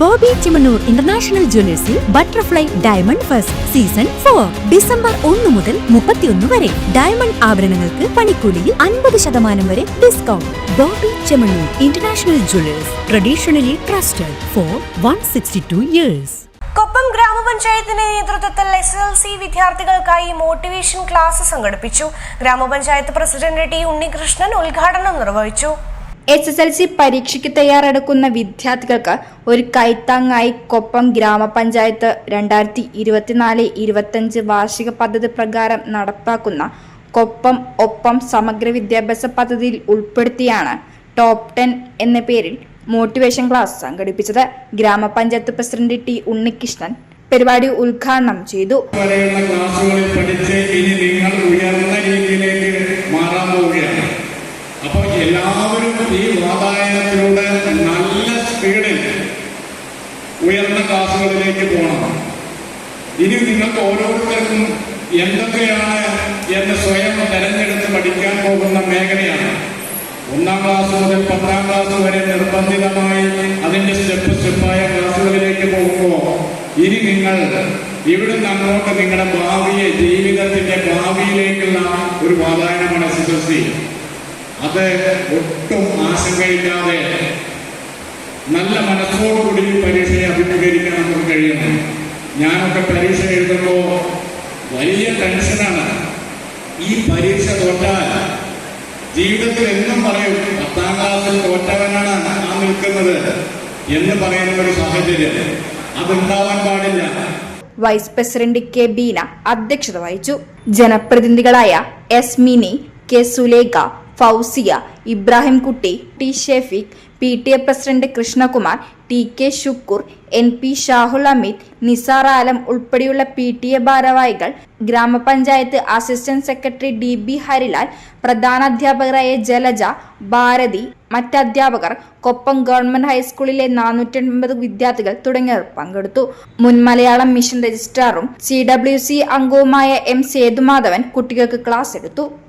Bobby Chemmanur international ജ്വല്ലേഴ്സിൽ butterfly diamond first season four. December ഒന്ന് മുതൽ മുപ്പത്തിയൊന്ന് വരെ. ഡയമണ്ട് ആഭരണങ്ങൾക്ക് പണിക്കൂലിയിൽ അൻപത് ശതമാനം വരെ discount Boby Chemmanur international jewellers traditionally trusted for one sixty two years. Koppam ഗ്രാമപഞ്ചായത്തിന്റെ നേതൃത്വത്തിൽ എസ് എൽ സി വിദ്യാർത്ഥികൾക്കായി മോട്ടിവേഷൻ ക്ലാസ് സംഘടിപ്പിച്ചു. ഗ്രാമപഞ്ചായത്ത് പ്രസിഡന്റ് ടി ഉണ്ണികൃഷ്ണൻ ഉദ്ഘാടനം നിർവഹിച്ചു. എസ് എസ് എൽ സി പരീക്ഷയ്ക്ക് തയ്യാറെടുക്കുന്ന വിദ്യാർത്ഥികൾക്ക് ഒരു കൈത്താങ്ങായി കൊപ്പം ഗ്രാമപഞ്ചായത്ത് രണ്ടായിരത്തി ഇരുപത്തിനാല് ഇരുപത്തഞ്ച് വാർഷിക പദ്ധതി പ്രകാരം നടപ്പാക്കുന്ന കൊപ്പം ഒപ്പം സമഗ്ര വിദ്യാഭ്യാസ പദ്ധതിയിൽ ഉൾപ്പെടുത്തിയാണ് ടോപ്പ് ടെൻ എന്ന പേരിൽ മോട്ടിവേഷൻ ക്ലാസ് സംഘടിപ്പിച്ചത്. ഗ്രാമപഞ്ചായത്ത് പ്രസിഡന്റ് ടി ഉണ്ണികൃഷ്ണൻ പരിപാടി ഉദ്ഘാടനം ചെയ്തു. ക്ലാസ്സുകളിൽ പഠിച്ച് ഇനി നിങ്ങൾ ഉയർന്ന രീതിയിലേക്ക് മാറാൻ ഈ വാതായനത്തിലൂടെ നല്ല സ്പീഡിൽ ഉയർന്ന ക്ലാസുകളിലേക്ക് പോകണം. ഇനി നിങ്ങൾക്ക് ഓരോരുത്തർക്കും എന്തൊക്കെയാണ് എന്ന് സ്വയം തെരഞ്ഞെടുത്ത് പഠിക്കാൻ പോകുന്ന മേഖലയാണ്. ഒന്നാം ക്ലാസ് മുതൽ പത്താം ക്ലാസ് വരെ നിർബന്ധിതമായി അതിന്റെ സ്റ്റെപ്പ് സ്റ്റെപ്പായ ക്ലാസുകളിലേക്ക് പോകുമ്പോൾ ഇനി നിങ്ങൾ ഇവിടുന്ന് അങ്ങോട്ട് നിങ്ങളുടെ ഭാവിയെ ജീവിതത്തിന്റെ ഭാവിയിലേക്കുള്ള ഒരു വാതായനമാണ് എസ് എസ് എൽ സി. അത് ഒട്ടും ആശങ്കയില്ലാതെ നല്ല മനസ്സോടുകൂടി പരീക്ഷയെ അഭിമുഖീകരിക്കാൻ നമുക്ക് കഴിയണം ഞാനൊക്കെ പരീക്ഷ എഴുതുമ്പോൾ വലിയ ടെൻഷനാണ്. ഈ പരീക്ഷ തോറ്റാൽ ജീവിതത്തിൽ എന്നും പറയും പത്താം ക്ലാസ്സിൽ തോറ്റവനാണ് ആ നിൽക്കുന്നത് എന്ന് പറയുന്ന ഒരു സാഹചര്യം. അതുണ്ടാവാൻ പാടില്ല. വൈസ് പ്രസിഡന്റ് കെ ബീന അധ്യക്ഷത വഹിച്ചു. ജനപ്രതിനിധികളായ S Mini K Sulekha Fousiya Ibrahimkutty T Shefeeq P T A president Krishnakumar T K Shukkur N P Shahul Amith Nisar Alam ഉൾപ്പെടെയുള്ള പി ടി എ ഭാരവാഹികൾ ഗ്രാമപഞ്ചായത്ത് assistant secretary D B Harilal പ്രധാനാധ്യാപകരായ Jalaja Bharathi മറ്റധ്യാപകർ Koppam government ഹൈസ്കൂളിലെ നാനൂറ്റൻപത് വിദ്യാർത്ഥികൾ തുടങ്ങിയവർ പങ്കെടുത്തു. മുൻ മലയാളം മിഷൻ രജിസ്ട്രാറും സി ഡബ്ല്യു സി അംഗവുമായ എം സേതുമാധവൻ കുട്ടികൾക്ക് ക്ലാസ് എടുത്തു.